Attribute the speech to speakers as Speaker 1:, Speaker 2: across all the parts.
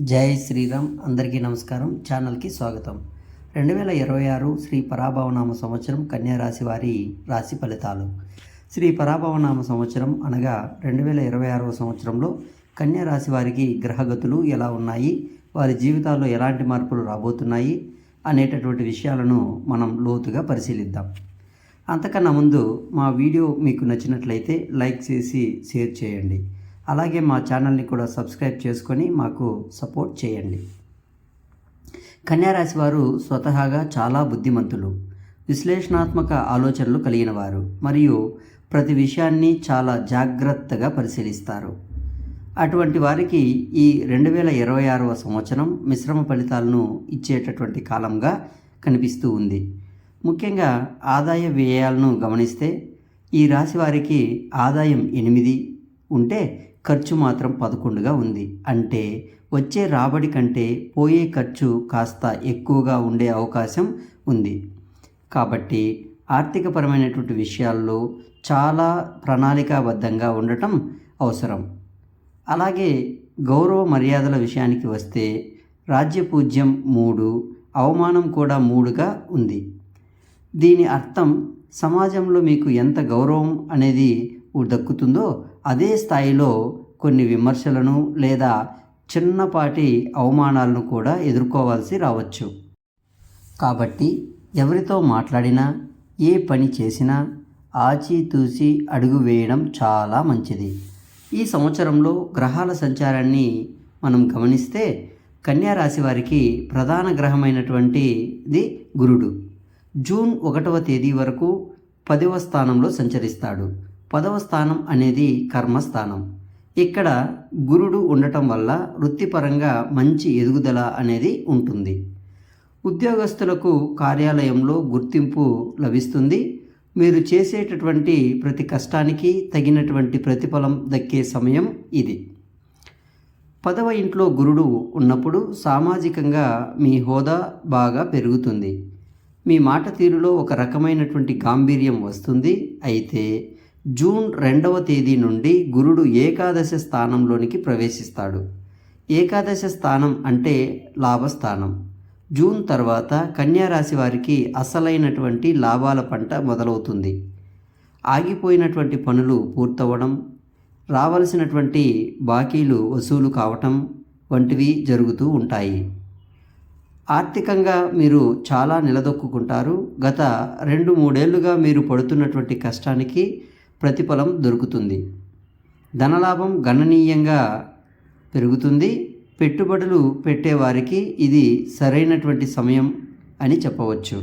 Speaker 1: జై శ్రీరామ్. అందరికీ నమస్కారం. ఛానల్కి స్వాగతం. రెండు వేల ఇరవై ఆరు శ్రీ పరాభవనామ సంవత్సరం కన్యా రాశి వారి రాశి ఫలితాలు. శ్రీ పరాభవనామ సంవత్సరం అనగా రెండు వేల ఇరవై ఆరవ సంవత్సరంలో కన్యా రాశి వారికి గ్రహగతులు ఎలా ఉన్నాయి? వారి జీవితాల్లో ఎలాంటి మార్పులు రాబోతున్నాయి? అనేటటువంటి విషయాలను మనం లోతుగా పరిశీలిద్దాం. అంతకన్నా ముందు మా వీడియో మీకు నచ్చినట్లయితే లైక్ చేసి షేర్ చేయండి. అలాగే మా ఛానల్ని కూడా సబ్స్క్రైబ్ చేసుకొని మాకు సపోర్ట్ చేయండి. కన్యారాశి వారు స్వతహాగా చాలా బుద్ధిమంతులు విశ్లేషణాత్మక ఆలోచనలు కలిగిన వారు మరియు ప్రతి విషయాన్ని చాలా జాగ్రత్తగా పరిశీలిస్తారు. అటువంటి వారికి ఈ రెండు వేల ఇరవై ఆరవ సంవత్సరం మిశ్రమ ఫలితాలను ఇచ్చేటటువంటి కాలంగా కనిపిస్తూ ఉంది. ముఖ్యంగా ఆదాయ వ్యయాలను గమనిస్తే ఈ రాశి వారికి ఆదాయం ఎనిమిది ఉంటే ఖర్చు మాత్రం పదకొండుగా ఉంది. అంటే వచ్చే రాబడి కంటే పోయే ఖర్చు కాస్త ఎక్కువగా ఉండే అవకాశం ఉంది. కాబట్టి ఆర్థికపరమైనటువంటి విషయాల్లో చాలా ప్రణాళికాబద్ధంగా ఉండటం అవసరం. అలాగే గౌరవ మర్యాదల విషయానికి వస్తే రాజ్యపూజ్యం మూడు అవమానం కూడా మూడుగా ఉంది. దీని అర్థం సమాజంలో మీకు ఎంత గౌరవం అనేది దక్కుతుందో అదే స్థాయిలో కొన్ని విమర్శలను లేదా చిన్నపాటి అవమానాలను కూడా ఎదుర్కోవాల్సి రావచ్చు. కాబట్టి ఎవరితో మాట్లాడినా ఏ పని చేసినా ఆచితూచి అడుగు వేయడం చాలా మంచిది. ఈ సంవత్సరంలో గ్రహాల సంచారాన్ని మనం గమనిస్తే కన్యారాశి వారికి ప్రధాన గ్రహమైనటువంటిది గురుడు. జూన్ ఒకటవ తేదీ వరకు పదవ స్థానంలో సంచరిస్తాడు. పదవ స్థానం అనేది కర్మస్థానం. ఇక్కడ గురుడు ఉండటం వల్ల వృత్తిపరంగా మంచి ఎదుగుదల అనేది ఉంటుంది. ఉద్యోగస్తులకు కార్యాలయంలో గుర్తింపు లభిస్తుంది. మీరు చేసేటటువంటి ప్రతి కష్టానికి తగినటువంటి ప్రతిఫలం దక్కే సమయం ఇది. పదవ ఇంట్లో గురుడు ఉన్నప్పుడు సామాజికంగా మీ హోదా బాగా పెరుగుతుంది. మీ మాట తీరులో ఒక రకమైనటువంటి గాంభీర్యం వస్తుంది. అయితే జూన్ రెండవ తేదీ నుండి గురుడు ఏకాదశ స్థానంలోనికి ప్రవేశిస్తాడు. ఏకాదశ స్థానం అంటే లాభస్థానం. జూన్ తర్వాత కన్యారాశి వారికి అసలైనటువంటి లాభాల పంట మొదలవుతుంది. ఆగిపోయినటువంటి పనులు పూర్తవడం రావలసినటువంటి బాకీలు వసూలు కావటం వంటివి జరుగుతూ ఉంటాయి. ఆర్థికంగా మీరు చాలా నిలదొక్కుంటారు గత రెండు మూడేళ్ళుగా మీరు పడుతున్నటువంటి కష్టానికి ప్రతిఫలం దొరుకుతుంది. ధనలాభం గణనీయంగా పెరుగుతుంది. పెట్టుబడులు పెట్టేవారికి ఇది సరైనటువంటి సమయం అని చెప్పవచ్చు.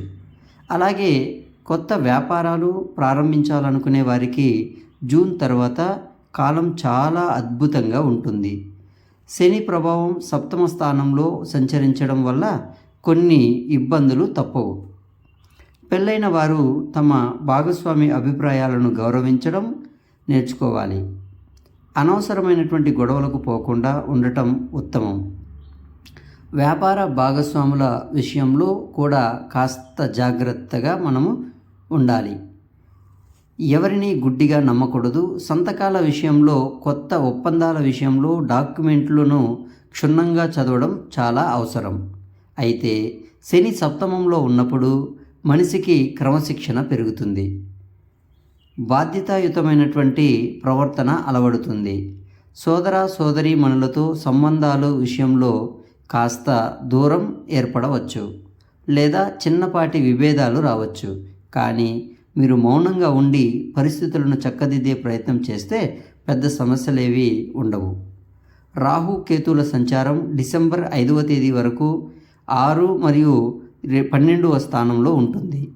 Speaker 1: అలాగే కొత్త వ్యాపారాలు ప్రారంభించాలనుకునే వారికి జూన్ తర్వాత కాలం చాలా అద్భుతంగా ఉంటుంది. శని ప్రభావం సప్తమ స్థానంలో సంచరించడం వల్ల కొన్ని ఇబ్బందులు తప్పవు. పెళ్ళైన వారు తమ భాగస్వామి అభిప్రాయాలను గౌరవించడం నేర్చుకోవాలి. అనవసరమైనటువంటి గొడవలకు పోకుండా ఉండటం ఉత్తమం. వ్యాపార భాగస్వాముల విషయంలో కూడా కాస్త జాగ్రత్తగా మనము ఉండాలి. ఎవరిని గుడ్డిగా నమ్మకూడదు. సంతకాల విషయంలో కొత్త ఒప్పందాల విషయంలో డాక్యుమెంట్లను క్షుణ్ణంగా చదవడం చాలా అవసరం. అయితే శని సప్తమంలో ఉన్నప్పుడు మనిషికి క్రమశిక్షణ పెరుగుతుంది. బాధ్యతాయుతమైనటువంటి ప్రవర్తన అలవడుతుంది. సోదర సోదరి మనులతో సంబంధాలు విషయంలో కాస్త దూరం ఏర్పడవచ్చు. లేదా చిన్నపాటి విభేదాలు రావచ్చు. కానీ మీరు మౌనంగా ఉండి పరిస్థితులను చక్కదిద్దే ప్రయత్నం చేస్తే పెద్ద సమస్యలేవి ఉండవు. రాహు కేతుల సంచారం డిసెంబర్ ఐదవ తేదీ వరకు ఆరు మరియు పన్నెండవ స్థానంలో ఉంటుంది.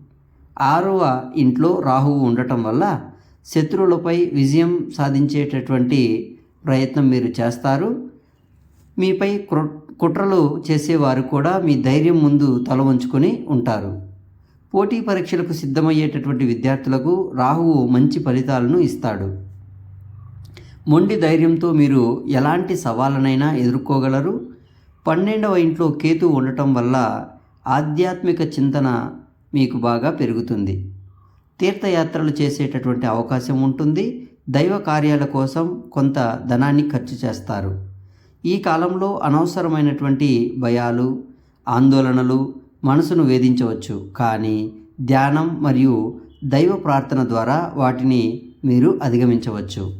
Speaker 1: ఆరవ ఇంట్లో రాహువు ఉండటం వల్ల శత్రువులపై విజయం సాధించేటటువంటి ప్రయత్నం మీరు చేస్తారు. మీపై కుట్రలు చేసేవారు కూడా మీ ధైర్యం ముందు తల వంచుకొని ఉంటారు. పోటీ పరీక్షలకు సిద్ధమయ్యేటటువంటి విద్యార్థులకు రాహువు మంచి ఫలితాలను ఇస్తాడు. మొండి ధైర్యంతో మీరు ఎలాంటి సవాళ్ళనైనా ఎదుర్కోగలరు. పన్నెండవ ఇంట్లో కేతు ఉండటం వల్ల ఆధ్యాత్మిక చింతన మీకు బాగా పెరుగుతుంది. తీర్థయాత్రలు చేసేటటువంటి అవకాశం ఉంటుంది. దైవ కార్యాల కోసం కొంత ధనాన్ని ఖర్చు చేస్తారు. ఈ కాలంలో అనవసరమైనటువంటి భయాలు ఆందోళనలు మనసును వేధించవచ్చు. కానీ ధ్యానం మరియు దైవ ప్రార్థన ద్వారా వాటిని మీరు అధిగమించవచ్చు.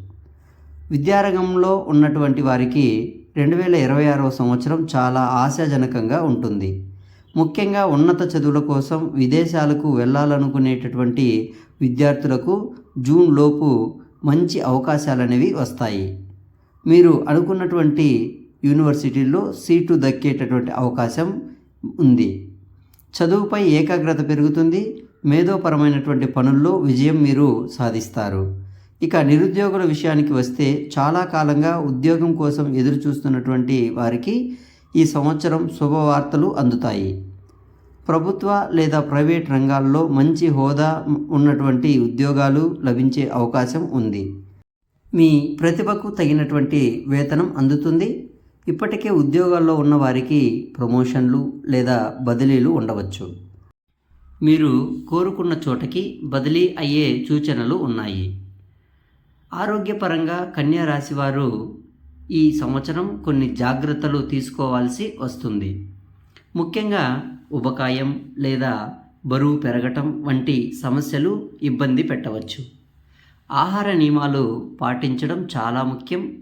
Speaker 1: విద్యారంగంలో ఉన్నటువంటి వారికి రెండు వేల ఇరవై ఆరవ సంవత్సరం చాలా ఆశాజనకంగా ఉంటుంది. ముఖ్యంగా ఉన్నత చదువుల కోసం విదేశాలకు వెళ్ళాలనుకునేటటువంటి విద్యార్థులకు జూన్ లోపు మంచి అవకాశాలు అనేవి వస్తాయి. మీరు అనుకున్నటువంటి యూనివర్సిటీల్లో సీటు దక్కేటటువంటి అవకాశం ఉంది. చదువుపై ఏకాగ్రత పెరుగుతుంది. మేధోపరమైనటువంటి పనుల్లో విజయం మీరు సాధిస్తారు. ఇక నిరుద్యోగుల విషయానికి వస్తే చాలా కాలంగా ఉద్యోగం కోసం ఎదురు చూస్తున్నటువంటి వారికి ఈ సంవత్సరం శుభవార్తలు అందుతాయి. ప్రభుత్వ లేదా ప్రైవేట్ రంగాల్లో మంచి హోదా ఉన్నటువంటి ఉద్యోగాలు లభించే అవకాశం ఉంది. మీ ప్రతిభకు తగినటువంటి వేతనం అందుతుంది. ఇప్పటికే ఉద్యోగాల్లో ఉన్న వారికి ప్రమోషన్లు లేదా బదిలీలు ఉండవచ్చు. మీరు కోరుకున్న చోటకి బదిలీ అయ్యే సూచనలు ఉన్నాయి. ఆరోగ్యపరంగా కన్యా రాశివారు ఈ సంవత్సరం కొన్ని జాగ్రత్తలు తీసుకోవాల్సి వస్తుంది. ముఖ్యంగా ఉబకాయం లేదా బరువు పెరగటం వంటి సమస్యలు ఇబ్బంది పెట్టవచ్చు. ఆహార నియమాలు పాటించడం చాలా ముఖ్యం.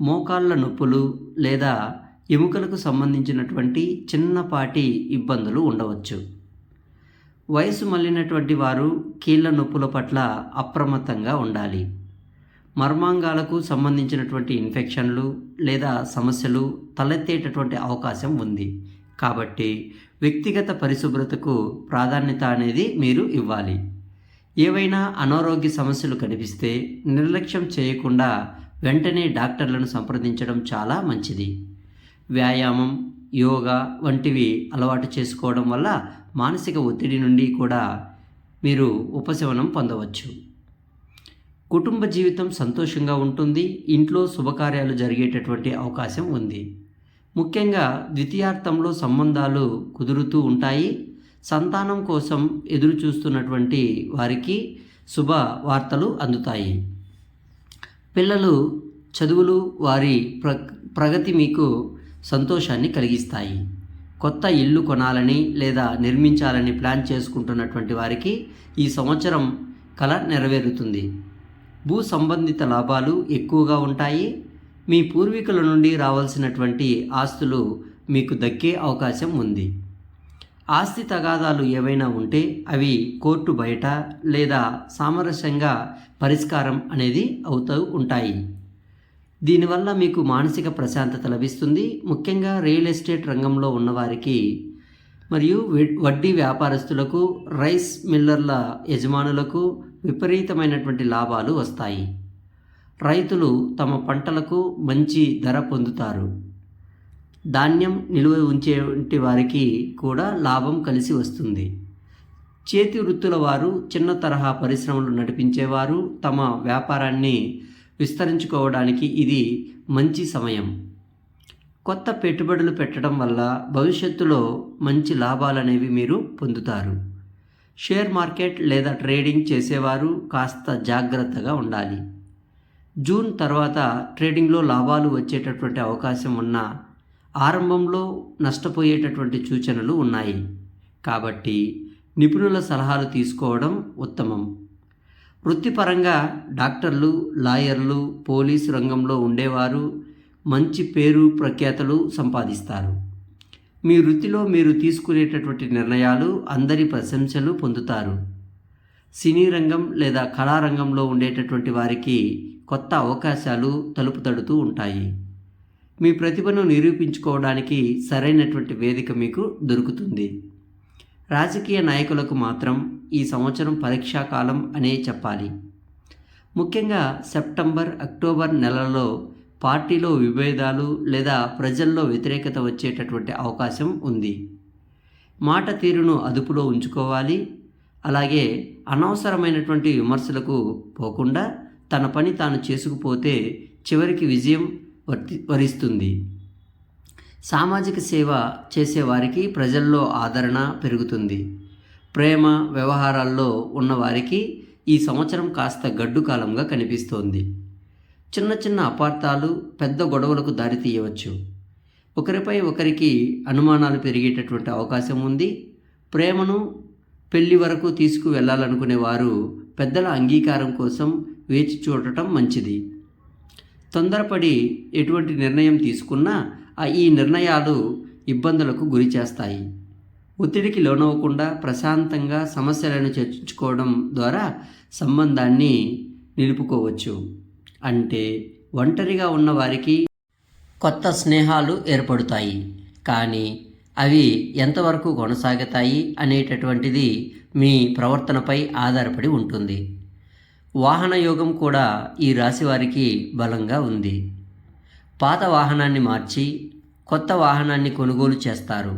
Speaker 1: మోకాళ్ళ నొప్పులు లేదా ఎముకలకు సంబంధించినటువంటి చిన్నపాటి ఇబ్బందులు ఉండవచ్చు. వయసు మళ్ళినటువంటి వారు కీళ్ళ నొప్పుల పట్ల అప్రమత్తంగా ఉండాలి. మర్మాంగాలకు సంబంధించినటువంటి ఇన్ఫెక్షన్లు లేదా సమస్యలు తలెత్తేటటువంటి అవకాశం ఉంది. కాబట్టి వ్యక్తిగత పరిశుభ్రతకు ప్రాధాన్యత అనేది మీరు ఇవ్వాలి. ఏవైనా అనారోగ్య సమస్యలు కనిపిస్తే నిర్లక్ష్యం చేయకుండా వెంటనే డాక్టర్లను సంప్రదించడం చాలా మంచిది. వ్యాయామం యోగా వంటివి అలవాటు చేసుకోవడం వల్ల మానసిక ఒత్తిడి నుండి కూడా మీరు ఉపశమనం పొందవచ్చు. కుటుంబ జీవితం సంతోషంగా ఉంటుంది ఇంట్లో శుభకార్యాలు జరిగేటటువంటి అవకాశం ఉంది. ముఖ్యంగా ద్వితీయార్థంలో సంబంధాలు కుదురుతూ ఉంటాయి. సంతానం కోసం ఎదురు చూస్తున్నటువంటి వారికి శుభ వార్తలు అందుతాయి. పిల్లలు చదువులు వారి ప్ర ప్రగతి మీకు సంతోషాన్ని కలిగిస్తాయి. కొత్త ఇల్లు కొనాలని లేదా నిర్మించాలని ప్లాన్ చేసుకుంటున్నటువంటి వారికి ఈ సంవత్సరం కళ నెరవేరుతుంది. భూ సంబంధిత లాభాలు ఎక్కువగా ఉంటాయి. మీ పూర్వీకుల నుండి రావాల్సినటువంటి ఆస్తులు మీకు దక్కే అవకాశం ఉంది. ఆస్తి తగాదాలు ఏవైనా ఉంటే అవి కోర్టు బయట లేదా సామరస్యంగా పరిష్కారం అనేది అవుతూ ఉంటాయి. దీనివల్ల మీకు మానసిక ప్రశాంతత లభిస్తుంది. ముఖ్యంగా రియల్ ఎస్టేట్ రంగంలో ఉన్నవారికి మరియు వడ్డీ వ్యాపారస్తులకు రైస్ మిల్లర్ల యజమానులకు విపరీతమైనటువంటి లాభాలు వస్తాయి. రైతులు తమ పంటలకు మంచి ధర పొందుతారు. ధాన్యం నిలువ ఉంచే వారికి కూడా లాభం కలిసి వస్తుంది. చేతి వృత్తుల వారు చిన్న తరహా పరిశ్రమలు నడిపించేవారు. తమ వ్యాపారాన్ని విస్తరించుకోవడానికి ఇది మంచి సమయం. కొత్త పెట్టుబడులు పెట్టడం వల్ల భవిష్యత్తులో మంచి లాభాలనేవి మీరు పొందుతారు. షేర్ మార్కెట్ లేదా ట్రేడింగ్ చేసేవారు కాస్త జాగ్రత్తగా ఉండాలి. జూన్ తర్వాత ట్రేడింగ్లో లాభాలు వచ్చేటటువంటి అవకాశం ఉన్న ఆరంభంలో నష్టపోయేటటువంటి సూచనలు ఉన్నాయి. కాబట్టి నిపుణుల సలహాలు తీసుకోవడం ఉత్తమం. వృత్తిపరంగా డాక్టర్లు లాయర్లు పోలీసు రంగంలో ఉండేవారు మంచి పేరు ప్రఖ్యాతలు సంపాదిస్తారు. మీ వృత్తిలో మీరు తీసుకునేటటువంటి నిర్ణయాలు అందరి ప్రశంసలు పొందుతారు. సినీ రంగం లేదా కళారంగంలో ఉండేటటువంటి వారికి కొత్త అవకాశాలు తలుపు తడుతూ ఉంటాయి. మీ ప్రతిభను నిరూపించుకోవడానికి సరైనటువంటి వేదిక మీకు దొరుకుతుంది. రాజకీయ నాయకులకు మాత్రం ఈ సంవత్సరం పరీక్షాకాలం అనే చెప్పాలి. ముఖ్యంగా సెప్టెంబర్ అక్టోబర్ నెలలో పార్టీలో విభేదాలు లేదా ప్రజల్లో వ్యతిరేకత వచ్చేటటువంటి అవకాశం ఉంది. మాట తీరును అదుపులో ఉంచుకోవాలి. అలాగే అనవసరమైనటువంటి విమర్శలకు పోకుండా తన పని తాను చేసుకుపోతే చివరికి విజయం వర్తి వరిస్తుంది. సామాజిక సేవ చేసేవారికి ప్రజల్లో ఆదరణ పెరుగుతుంది. ప్రేమ వ్యవహారాల్లో ఉన్నవారికి ఈ సంవత్సరం కాస్త గడ్డు కాలంగా కనిపిస్తోంది. చిన్న చిన్న అపార్థాలు పెద్ద గొడవలకు దారితీయవచ్చు ఒకరిపై ఒకరికి అనుమానాలు పెరిగేటటువంటి అవకాశం ఉంది. ప్రేమను పెళ్ళి వరకు తీసుకువెళ్ళాలనుకునే వారు పెద్దల అంగీకారం కోసం వేచి చూడటం మంచిది. తొందరపడి ఎటువంటి నిర్ణయం తీసుకున్నా ఆ ఈ నిర్ణయాలు ఇబ్బందులకు గురి చేస్తాయి. ఒత్తిడికి లోనవ్వకుండా ప్రశాంతంగా సమస్యలను చర్చించుకోవడం ద్వారా సంబంధాన్ని నిలుపుకోవచ్చు. అంటే ఒంటరిగా ఉన్న వారికి కొత్త స్నేహాలు ఏర్పడతాయి. కానీ అవి ఎంతవరకు కొనసాగుతాయి అనేటటువంటిది మీ ప్రవర్తనపై ఆధారపడి ఉంటుంది. వాహన యోగం కూడా ఈ రాశి వారికి బలంగా ఉంది. పాత వాహనాన్ని మార్చి కొత్త వాహనాన్ని కొనుగోలు చేస్తారు.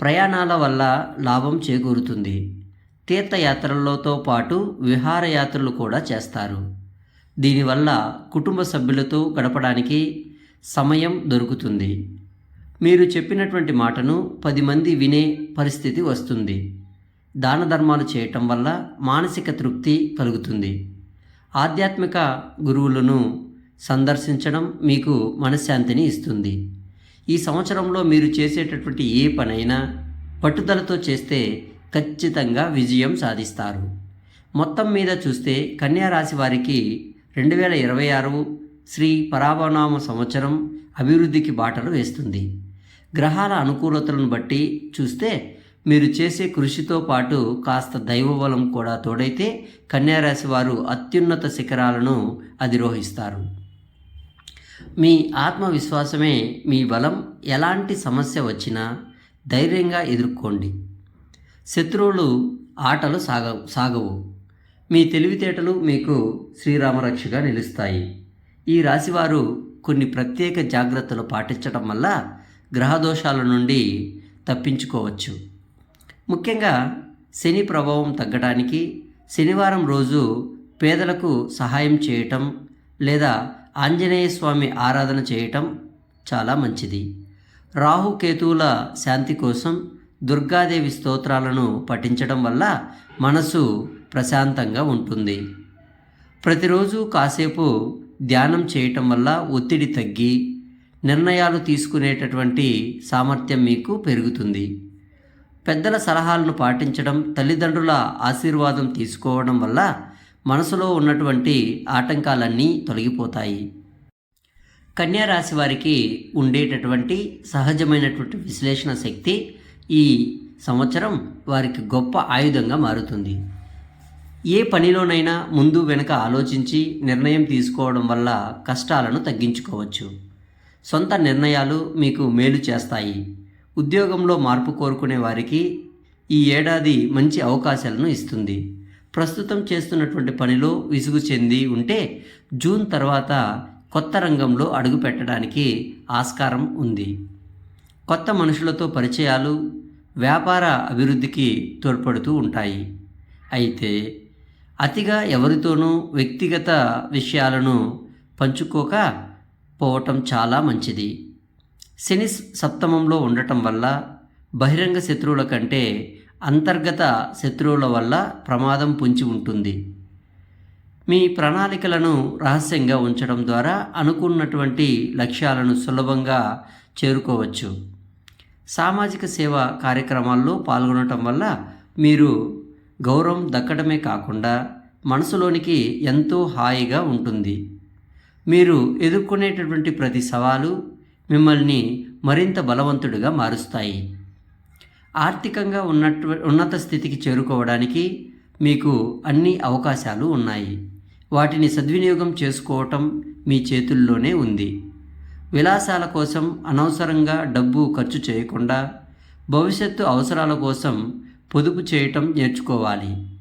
Speaker 1: ప్రయాణాల వల్ల లాభం చేకూరుతుంది. తీర్థయాత్రలతో పాటు విహారయాత్రలు కూడా చేస్తారు. దీనివల్ల కుటుంబ సభ్యులతో గడపడానికి సమయం దొరుకుతుంది. మీరు చెప్పినటువంటి మాటను పది మంది వినే పరిస్థితి వస్తుంది. దాన ధర్మాలు చేయటం వల్ల మానసిక తృప్తి కలుగుతుంది. ఆధ్యాత్మిక గురువులను సందర్శించడం మీకు మనశ్శాంతిని ఇస్తుంది. ఈ సంవత్సరంలో మీరు చేసేటటువంటి ఏ పనైనా పట్టుదలతో చేస్తే ఖచ్చితంగా విజయం సాధిస్తారు. మొత్తం మీద చూస్తే కన్యా రాశి వారికి రెండు వేల ఇరవై ఆరు శ్రీ పరాభనామ సంవత్సరం అభివృద్ధికి బాటలు వేస్తుంది. గ్రహాల అనుకూలతలను బట్టి చూస్తే మీరు చేసే కృషితో పాటు కాస్త దైవబలం కూడా తోడైతే కన్యారాశి వారు అత్యున్నత శిఖరాలను అధిరోహిస్తారు. మీ ఆత్మవిశ్వాసమే మీ బలం. ఎలాంటి సమస్య వచ్చినా ధైర్యంగా ఎదుర్కోండి. శత్రువులు ఆటలు సాగ సాగవు. మీ తెలివితేటలు మీకు శ్రీరామరక్షగా నిలుస్తాయి. ఈ రాశివారు కొన్ని ప్రత్యేక జాగ్రత్తలు పాటించడం వల్ల గ్రహదోషాల నుండి తప్పించుకోవచ్చు. ముఖ్యంగా శని ప్రభావం తగ్గడానికి శనివారం రోజు పేదలకు సహాయం చేయటం లేదా ఆంజనేయ స్వామి ఆరాధన చేయటం చాలా మంచిది. రాహుకేతువుల శాంతి కోసం దుర్గాదేవి స్తోత్రాలను పఠించడం వల్ల మనసు ప్రశాంతంగా ఉంటుంది. ప్రతిరోజు కాసేపు ధ్యానం చేయటం వల్ల ఒత్తిడి తగ్గి నిర్ణయాలు తీసుకునేటటువంటి సామర్థ్యం మీకు పెరుగుతుంది. పెద్దల సలహాలను పాటించడం తల్లిదండ్రుల ఆశీర్వాదం తీసుకోవడం వల్ల మనసులో ఉన్నటువంటి ఆటంకాలన్నీ తొలగిపోతాయి. కన్యారాశి వారికి ఉండేటటువంటి సహజమైనటువంటి విశ్లేషణ శక్తి ఈ సంవత్సరం వారికి గొప్ప ఆయుధంగా మారుతుంది. ఏ పనిలోనైనా ముందు వెనుక ఆలోచించి నిర్ణయం తీసుకోవడం వల్ల కష్టాలను తగ్గించుకోవచ్చు. సొంత నిర్ణయాలు మీకు మేలు చేస్తాయి. ఉద్యోగంలో మార్పు కోరుకునే వారికి ఈ ఏడాది మంచి అవకాశాలను ఇస్తుంది. ప్రస్తుతం చేస్తున్నటువంటి పనిలో విసుగు చెంది ఉంటే జూన్ తర్వాత కొత్త రంగంలో అడుగు పెట్టడానికి ఆస్కారం ఉంది. కొత్త మనుషులతో పరిచయాలు వ్యాపార అభివృద్ధికి తోడ్పడుతూ ఉంటాయి. అయితే అతిగా ఎవరితోనూ వ్యక్తిగత విషయాలను పంచుకోక పోవటం చాలా మంచిది. శని సప్తమంలో ఉండటం వల్ల బహిరంగ శత్రువుల కంటే అంతర్గత శత్రువుల వల్ల ప్రమాదం పొంచి ఉంటుంది. మీ ప్రణాళికలను రహస్యంగా ఉంచడం ద్వారా అనుకున్నటువంటి లక్ష్యాలను సులభంగా చేరుకోవచ్చు. సామాజిక సేవ కార్యక్రమాల్లో పాల్గొనటం వల్ల మీరు గౌరవం దక్కడమే కాకుండా మనసులోనికి ఎంతో హాయిగా ఉంటుంది. మీరు ఎదుర్కొనేటటువంటి ప్రతి సవాలు మిమ్మల్ని మరింత బలవంతుడిగా మారుస్తాయి. ఆర్థికంగా ఉన్నట్టు ఉన్నత స్థితికి చేరుకోవడానికి మీకు అన్ని అవకాశాలు ఉన్నాయి. వాటిని సద్వినియోగం చేసుకోవటం మీ చేతుల్లోనే ఉంది. విలాసాల కోసం అనవసరంగా డబ్బు ఖర్చు చేయకుండా భవిష్యత్తు అవసరాల కోసం పొదుపు చేయటం నేర్చుకోవాలి.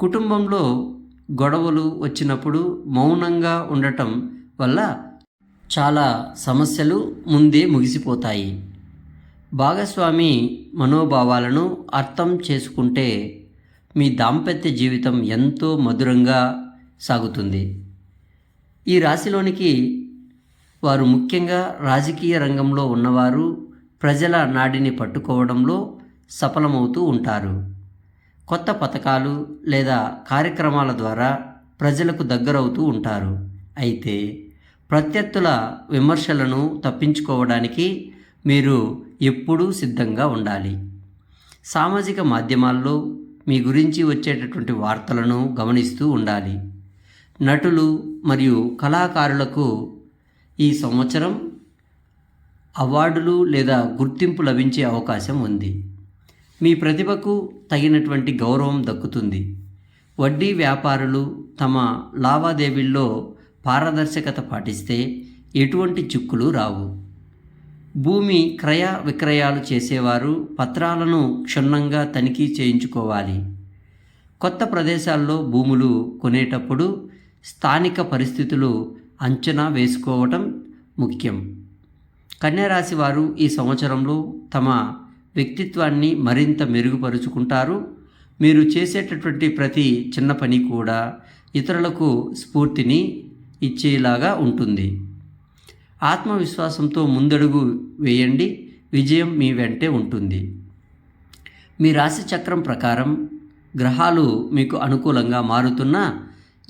Speaker 1: కుటుంబంలో గొడవలు వచ్చినప్పుడు మౌనంగా ఉండటం వల్ల చాలా సమస్యలు ముందే ముగిసిపోతాయి. భాగస్వామి మనోభావాలను అర్థం చేసుకుంటే మీ దాంపత్య జీవితం ఎంతో మధురంగా సాగుతుంది. ఈ రాశిలోనికి వారు ముఖ్యంగా రాజకీయ రంగంలో ఉన్నవారు ప్రజల నాడిని పట్టుకోవడంలో సఫలమవుతూ ఉంటారు. కొత్త పథకాలు లేదా కార్యక్రమాల ద్వారా ప్రజలకు దగ్గరవుతూ ఉంటారు. అయితే ప్రత్యర్థుల విమర్శలను తప్పించుకోవడానికి మీరు ఎప్పుడూ సిద్ధంగా ఉండాలి. సామాజిక మాధ్యమాల్లో మీ గురించి వచ్చేటటువంటి వార్తలను గమనిస్తూ ఉండాలి. నటులు మరియు కళాకారులకు ఈ సంవత్సరం అవార్డులు లేదా గుర్తింపు లభించే అవకాశం ఉంది. మీ ప్రతిభకు తగినటువంటి గౌరవం దక్కుతుంది. వడ్డీ వ్యాపారులు తమ లావాదేవీల్లో పారదర్శకత పాటిస్తే ఎటువంటి చిక్కులు రావు. భూమి క్రయ విక్రయాలు చేసేవారు పత్రాలను క్షుణ్ణంగా తనిఖీ చేయించుకోవాలి. కొత్త ప్రదేశాల్లో భూములు కొనేటప్పుడు స్థానిక పరిస్థితులు అంచనా వేసుకోవటం ముఖ్యం. కన్యారాశి వారు ఈ సంవత్సరంలో తమ వ్యక్తిత్వాన్ని మరింత మెరుగుపరుచుకుంటారు. మీరు చేసేటటువంటి ప్రతి చిన్న పని కూడా ఇతరులకు స్ఫూర్తిని ఇచ్చేలాగా ఉంటుంది. ఆత్మవిశ్వాసంతో ముందడుగు వేయండి. విజయం మీ వెంటే ఉంటుంది. మీ రాశి చక్రం ప్రకారం గ్రహాలు మీకు అనుకూలంగా మారుతున్న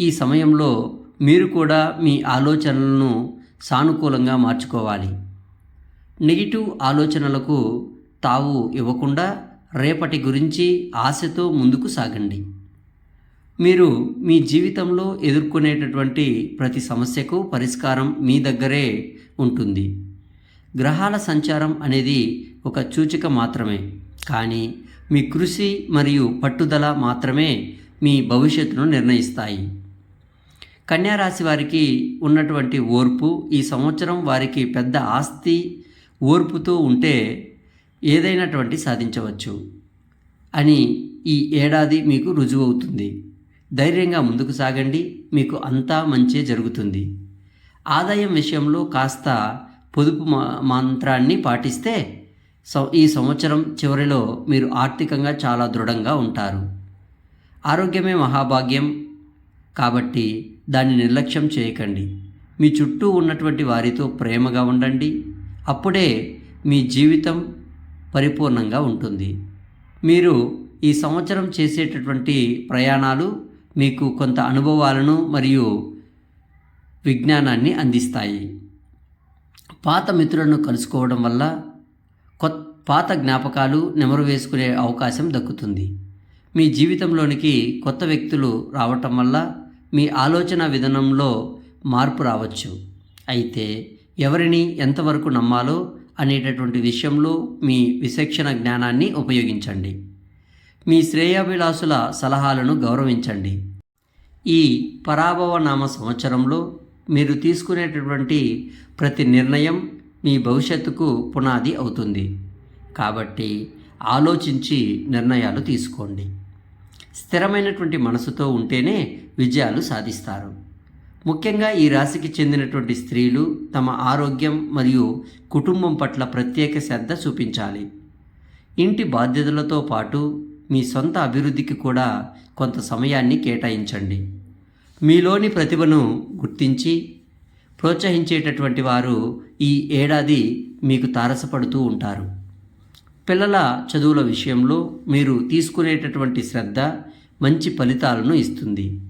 Speaker 1: ఈ సమయంలో మీరు కూడా మీ ఆలోచనలను సానుకూలంగా మార్చుకోవాలి. నెగిటివ్ ఆలోచనలకు తావు ఇవ్వకుండా రేపటి గురించి ఆశతో ముందుకు సాగండి. మీరు మీ జీవితంలో ఎదుర్కొనేటటువంటి ప్రతి సమస్యకు పరిష్కారం మీ దగ్గరే ఉంటుంది. గ్రహాల సంచారం అనేది ఒక సూచిక మాత్రమే. కానీ మీ కృషి మరియు పట్టుదల మాత్రమే మీ భవిష్యత్తును నిర్ణయిస్తాయి. కన్యారాశి వారికి ఉన్నటువంటి ఓర్పు ఈ సంవత్సరం వారికి పెద్ద ఆస్తి ఓర్పుతో ఉంటే ఏదైనటువంటి సాధించవచ్చు అని ఈ ఏడాది మీకు రుజువు అవుతుంది ధైర్యంగా ముందుకు సాగండి మీకు అంతా మంచే జరుగుతుంది. ఆదాయం విషయంలో కాస్త పొదుపు మంత్రాన్ని పాటిస్తే ఈ సంవత్సరం చివరిలో మీరు ఆర్థికంగా చాలా దృఢంగా ఉంటారు. ఆరోగ్యమే మహాభాగ్యం కాబట్టి దాన్ని నిర్లక్ష్యం చేయకండి. మీ చుట్టూ ఉన్నటువంటి వారితో ప్రేమగా ఉండండి. అప్పుడే మీ జీవితం పరిపూర్ణంగా ఉంటుంది. మీరు ఈ సంవత్సరం చేసేటటువంటి ప్రయాణాలు మీకు కొంత అనుభవాలను మరియు విజ్ఞానాన్ని అందిస్తాయి. పాత మిత్రులను కలుసుకోవడం వల్ల కొత్త పాత జ్ఞాపకాలు నెమరు వేసుకునే అవకాశం దక్కుతుంది. మీ జీవితంలోనికి కొత్త వ్యక్తులు రావటం వల్ల మీ ఆలోచన విధానంలో మార్పు రావచ్చు. అయితే ఎవరిని ఎంతవరకు నమ్మాలో అనేటటువంటి విషయంలో మీ విశక్షణ జ్ఞానాన్ని ఉపయోగించండి. మీ శ్రేయాభిలాసుల సలహాలను గౌరవించండి. ఈ పరాభవ నామ సంవత్సరంలో మీరు తీసుకునేటటువంటి ప్రతి నిర్ణయం మీ భవిష్యత్తుకు పునాది అవుతుంది. కాబట్టి ఆలోచించి నిర్ణయాలు తీసుకోండి. స్థిరమైనటువంటి మనసుతో ఉంటేనే విజయాలు సాధిస్తారు. ముఖ్యంగా ఈ రాశికి చెందినటువంటి స్త్రీలు తమ ఆరోగ్యం మరియు కుటుంబం పట్ల ప్రత్యేక శ్రద్ధ చూపించాలి. ఇంటి బాధ్యతలతో పాటు మీ సొంత అభివృద్ధికి కూడా కొంత సమయాన్ని కేటాయించండి. మీలోని ప్రతిభను గుర్తించి ప్రోత్సహించేటటువంటి వారు ఈ ఏడాది మీకు తారసపడుతూ ఉంటారు. పిల్లల చదువుల విషయంలో మీరు తీసుకునేటటువంటి శ్రద్ధ మంచి ఫలితాలను ఇస్తుంది.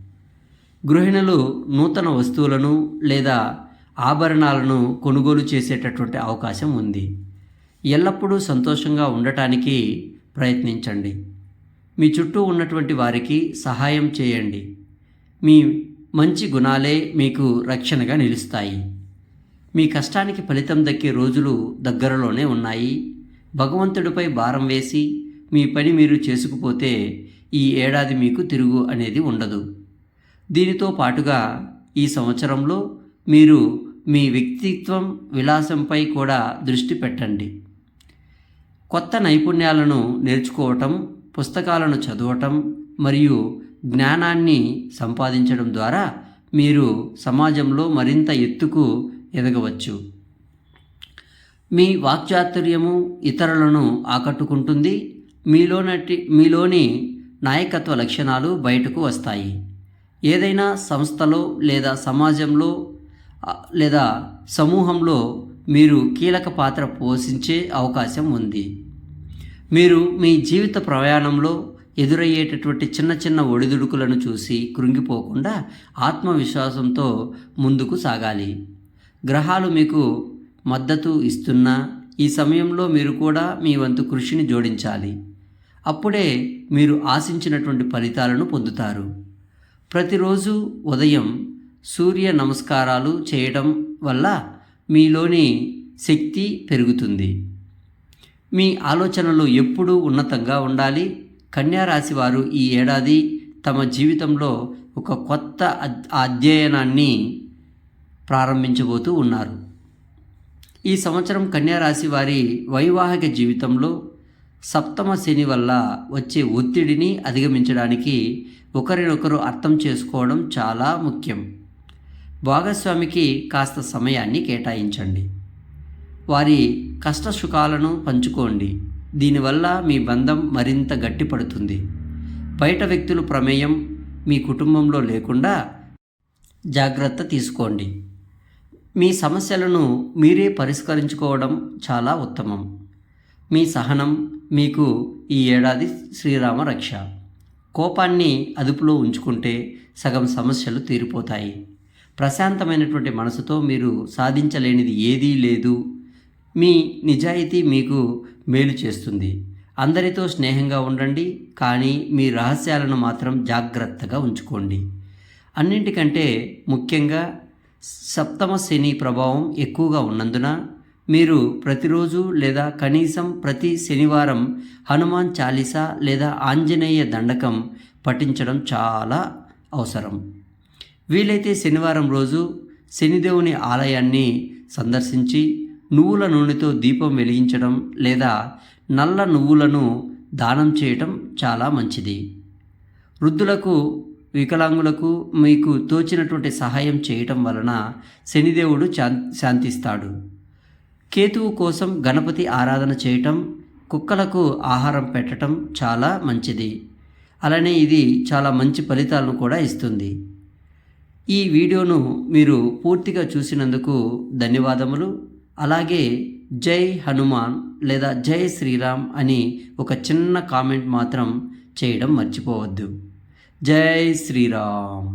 Speaker 1: గృహిణులు నూతన వస్తువులను లేదా ఆభరణాలను కొనుగోలు చేసేటటువంటి అవకాశం ఉంది. ఎల్లప్పుడూ సంతోషంగా ఉండటానికి ప్రయత్నించండి. మీ చుట్టూ ఉన్నటువంటి వారికి సహాయం చేయండి. మీ మంచి గుణాలే మీకు రక్షణగా నిలుస్తాయి. మీ కష్టానికి ఫలితం దక్కే రోజులు దగ్గరలోనే ఉన్నాయి. భగవంతుడిపై భారం వేసి మీ పని మీరు చేసుకుపోతే ఈ ఏడాది మీకు తిరుగు అనేది ఉండదు. దీనితో పాటుగా ఈ సంవత్సరంలో మీరు మీ వ్యక్తిత్వం విలాసంపై కూడా దృష్టి పెట్టండి. కొత్త నైపుణ్యాలను నేర్చుకోవటం పుస్తకాలను చదవటం మరియు జ్ఞానాన్ని సంపాదించడం ద్వారా మీరు సమాజంలో మరింత ఎత్తుకు ఎదగవచ్చు. మీ వాక్చాతుర్యము ఇతరులను ఆకట్టుకుంటుంది. మీలోనటి మీలోని నాయకత్వ లక్షణాలు బయటకు వస్తాయి. ఏదైనా సంస్థలో లేదా సమాజంలో లేదా సమూహంలో మీరు కీలక పాత్ర పోషించే అవకాశం ఉంది. మీరు మీ జీవిత ప్రయాణంలో ఎదురయ్యేటటువంటి చిన్న చిన్న ఒడిదుడుకులను చూసి కృంగిపోకుండా ఆత్మవిశ్వాసంతో ముందుకు సాగాలి. గ్రహాలు మీకు మద్దతు ఇస్తున్నా ఈ సమయంలో మీరు కూడా మీ వంతు కృషిని జోడించాలి. అప్పుడే మీరు ఆశించినటువంటి ఫలితాలను పొందుతారు. ప్రతిరోజు ఉదయం సూర్య నమస్కారాలు చేయడం వల్ల మీలోని శక్తి పెరుగుతుంది. మీ ఆలోచనలు ఎప్పుడూ ఉన్నతంగా ఉండాలి. కన్యారాశి వారు ఈ ఏడాది తమ జీవితంలో ఒక కొత్త అధ్యయనాన్ని ప్రారంభించబోతూ ఉన్నారు. ఈ సంవత్సరం కన్యారాశి వారి వైవాహిక జీవితంలో సప్తమ శని వల్ల వచ్చే ఒత్తిడిని అధిగమించడానికి ఒకరినొకరు అర్థం చేసుకోవడం చాలా ముఖ్యం. భాగస్వామికి కాస్త సమయాన్ని కేటాయించండి. వారి కష్ట సుఖాలను పంచుకోండి. దీనివల్ల మీ బంధం మరింత గట్టిపడుతుంది. బయట వ్యక్తులు ప్రమేయం మీ కుటుంబంలో లేకుండా జాగ్రత్త తీసుకోండి. మీ సమస్యలను మీరే పరిష్కరించుకోవడం చాలా ఉత్తమం. మీ సహనం మీకు ఈ ఏడాది శ్రీరామ రక్ష. కోపాన్ని అదుపులో ఉంచుకుంటే సగం సమస్యలు తీరిపోతాయి. ప్రశాంతమైనటువంటి మనసుతో మీరు సాధించలేనిది ఏదీ లేదు. మీ నిజాయితీ మీకు మేలు చేస్తుంది. అందరితో స్నేహంగా ఉండండి కానీ మీ రహస్యాలను మాత్రం జాగ్రత్తగా ఉంచుకోండి. అన్నింటికంటే ముఖ్యంగా సప్తమ శని ప్రభావం ఎక్కువగా ఉన్నందున మీరు ప్రతిరోజు లేదా కనీసం ప్రతి శనివారం హనుమాన్ చాలీసా లేదా ఆంజనేయ దండకం పఠించడం చాలా అవసరం. వీలైతే శనివారం రోజు శనిదేవుని ఆలయాన్ని సందర్శించి నువ్వుల నూనెతో దీపం వెలిగించడం లేదా నల్ల నువ్వులను దానం చేయటం చాలా మంచిది. వృద్ధులకు వికలాంగులకు మీకు తోచినటువంటి సహాయం చేయటం వలన శనిదేవుడు శాం- శాంతిస్తాడు. కేతువు కోసం గణపతి ఆరాధన చేయటం కుక్కలకు ఆహారం పెట్టటం చాలా మంచిది. అలానే ఇది చాలా మంచి ఫలితాలను కూడా ఇస్తుంది. ఈ వీడియోను మీరు పూర్తిగా చూసినందుకు ధన్యవాదములు. అలాగే జై హనుమాన్ లేదా జై శ్రీరామ్ అని ఒక చిన్న కామెంట్ మాత్రం చేయడం మర్చిపోవద్దు. జై శ్రీరామ్.